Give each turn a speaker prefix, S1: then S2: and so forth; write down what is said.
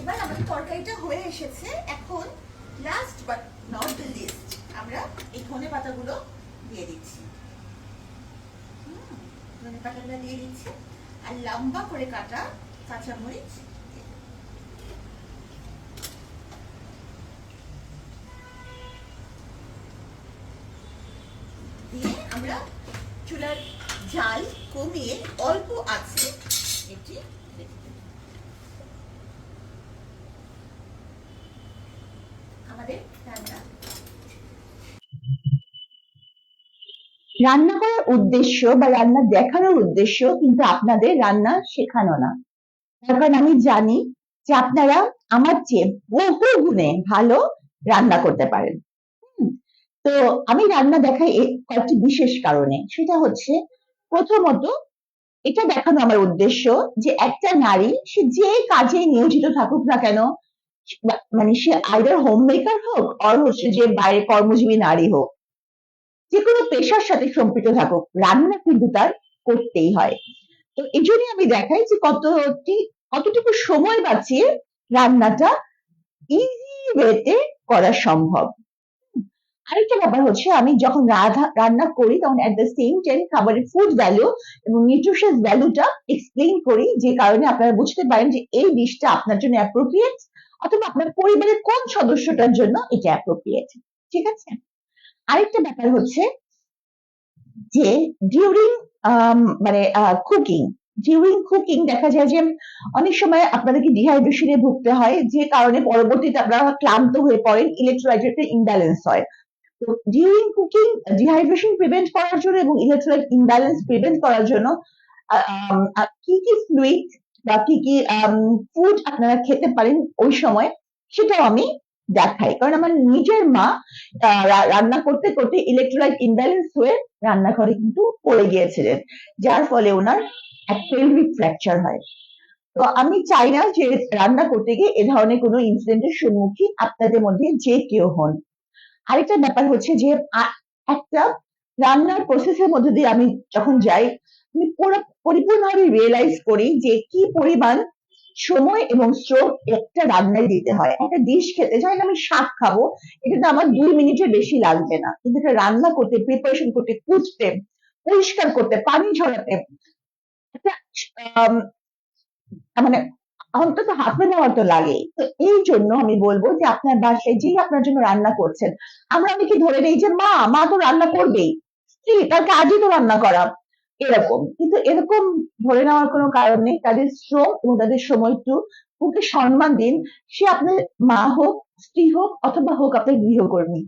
S1: এবার আমাদের তরকারিটা হয়ে এসেছে। এখন লাস্ট বাট নট লিস্ট আমরা এই ধনে পাতাগুলো দিয়ে দিচ্ছি। ধনে পাতাগুলো দিয়ে দিচ্ছি। আর লম্বা করে কাটা কাঁচামরিচ দিয়ে আমরা চুলার জাল কমিয়ে অল্প আছে এটি রান্না
S2: করার উদ্দেশ্য বা রান্না দেখানোর উদ্দেশ্য কিন্তু আপনাদের রান্না শেখানো না। কারণ আমি জানি যে আপনারা আমার চেয়ে বহু গুণে ভালো রান্না করতে পারেন। তো আমি রান্না দেখাই কয়েকটি বিশেষ কারণে। সেটা হচ্ছে, প্রথমত এটা দেখানো আমার উদ্দেশ্য যে একটা নারী, সে যে কাজে নিয়োজিত থাকুক না কেন মানে সে আইদার হোম মেকার হোক অর হচ্ছে যে বাইরে কর্মজীবী নারী হোক যে কোনো পেশার সাথে সম্পৃক্ত থাকুক, রান্না কিন্তু তার করতেই হয়। তো এই জন্যই আমি দেখাই যে কতটি কতটুকু সময় বাঁচিয়ে রান্নাটা ইজি ওয়েতে করা সম্ভব। আরেকটা ব্যাপার হচ্ছে আমি যখন রান্না করি তখন এট দ্য সেম টাইম খাবারের ফুড ভ্যালু এবং নিউট্রিশন ভ্যালুটা এক্সপ্লেইন করি, যে কারণে আপনারা বুঝতে পারেন যে এই ডিশটা আপনার জন্য অ্যাপ্রোপ্রিয়েট অথবা আপনার পরিবারের কোন সদস্যটার জন্য এটা অ্যাপ্রোপ্রিয়েট ঠিক আছে? আরেকটা ব্যাপার হচ্ছে যে ডিউরিং মানে কুকিং ডিউরিং কুকিং দেখা যায় যে অনেক সময় আপনাদেরকে ডিহাইড্রেশনে ভুগতে হয় যে কারণে পরবর্তীতে আপনারা ক্লান্ত হয়ে পড়েন ইলেকট্রোলাইটের ইমব্যালেন্স হয়। তো ডিউরিং কুকিং ডিহাইড্রেশন প্রিভেন্ট করার জন্য এবং ইলেকট্রোলাইট ইমব্যালেন্স প্রিভেন্ট করার জন্য আহ, কি কি ফ্লুইড বা কি কি ফুড আপনারা খেতে পারেন ওই সময়, সেটাও আমি দেখাই। কারণ আমার নিজের মা রান্না করতে করতে ইলেকট্রোলাইট ইমব্যালেন্স হয়ে রান্নাঘরে কিন্তু পড়ে গিয়েছিলেন, যার ফলে ওনার পেলভিক ফ্র্যাকচার হয়। তো আমি চাই না যে রান্না করতে গিয়ে এ ধরনের কোনো ইনসিডেন্টের সম্মুখীন আপনাদের মধ্যে যে কেউ হন। আরেকটা ব্যাপার হচ্ছে যে একটা রান্নার প্রসেসের মধ্যে দিয়ে আমি যখন যাই, আমি পুরো, পরিপূর্ণভাবে রিয়েলাইজ করি যে কি পরিমাণ সময় এবং শ্রম একটা রান্নায় দিতে হয়। একটা ডিশ খেতে চাই আমি শাক খাব, এটা তো আমার দুই মিনিটের বেশি লাগবে না। কিন্তু এটা রান্না করতে প্রিপারেশন করতে, কুচতে, পরিষ্কার করতে, পানি ঝরাতে মানে অন্তত হাতে এন আওয়ার তো লাগে তো এই জন্য আমি বলব যে আপনার বাসায় যে আপনার জন্য রান্না করছেন, আমরা অনেকে ধরে নেই যে, মা মা তো রান্না করবেই। স্ত্রী তার কাজই তো রান্না করা, এরকম। কিন্তু এরকম ধরে নেওয়ার কোনো কারণ নেই। তাদের শ্রম এবং তাদের সময়টুকুকে সম্মান দিন। সে আপনার মা হোক, স্ত্রী হোক, অথবা হোক আপনার গৃহকর্মী।